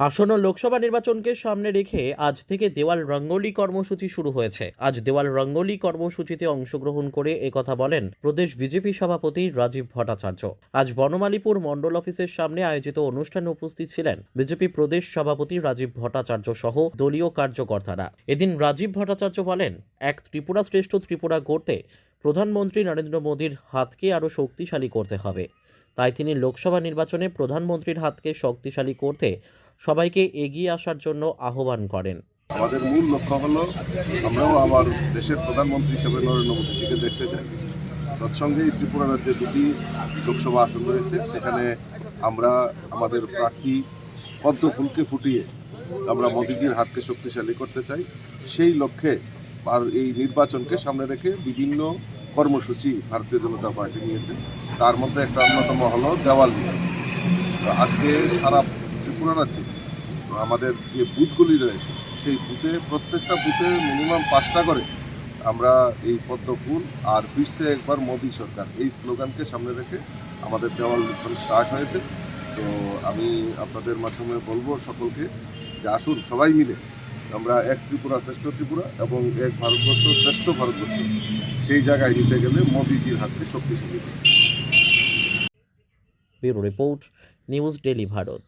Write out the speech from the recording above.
আসন্ন লোকসভা নির্বাচনকে সামনে রেখে আজ থেকে দেওয়াল রঙ্গোলি কর্মসূচি শুরু হয়েছে। আজ দেওয়াল রঙ্গোলি কর্মসূচিতে অংশগ্রহণ করে একথা বলেন প্রদেশ বিজেপি সভাপতি রাজীব ভট্টাচার্য। আজ বনমালীপুর মণ্ডল অফিসের সামনে আয়োজিত অনুষ্ঠানে উপস্থিত ছিলেন বিজেপি প্রদেশ সভাপতি রাজীব ভট্টাচার্য সহ দলীয় কার্যকর্তারা। এদিন রাজীব ভট্টাচার্য বলেন, এক ত্রিপুরা শ্রেষ্ঠ ত্রিপুরা গড়তে প্রধানমন্ত্রী নরেন্দ্র মোদীর হাতকে আরও শক্তিশালী করতে হবে। তাই তিনি লোকসভা নির্বাচনে প্রধানমন্ত্রীর হাতকে শক্তিশালী করতে সবাইকে এগিয়ে আসার জন্য আহ্বান করেন। আমাদের মূল লক্ষ্য হলো, আমরাও আমার দেশের প্রধানমন্ত্রী হিসেবে নরেন্দ্র মোদীজিকে দেখতে চাই। তৎসঙ্গে ত্রিপুরা রাজ্যে দুটি লোকসভা আসন রয়েছে। সেখানে আমরা আমাদের প্রার্থী পদ্ম ফুলকে ফুটিয়ে আমরা মোদীজির হাতকে শক্তিশালী করতে চাই। সেই লক্ষ্যে আর এই নির্বাচনকে সামনে রেখে বিভিন্ন কর্মসূচি ভারতীয় জনতা পার্টি নিয়েছে। তার মধ্যে একটা অন্যতম হলো দেওয়ালি। আজকে সারা ত্রিপুরা রাজ্যে আমাদের যে বুথগুলি রয়েছে, সেই বুথে প্রত্যেকটা বুথে মিনিমাম পাঁচটা করে আমরা এই পদ্ম ফুল আর বিশ্বে একবার মোদী সরকার। এই স্লোগানকে সামনে রেখে আমাদের দেওয়াল লিখন স্টার্ট হয়েছে। তো আমি আপনাদের মাধ্যমে বলব সকলকে যে আসুন সবাই মিলে আমরা এক ত্রিপুরা শ্রেষ্ঠ ত্রিপুরা এবং এক ভারতবর্ষ শ্রেষ্ঠ ভারতবর্ষ, সেই জায়গায় নিতে গেলে মোদিজির হাতকে শক্তিশালী। Bureau report, news daily Bharat.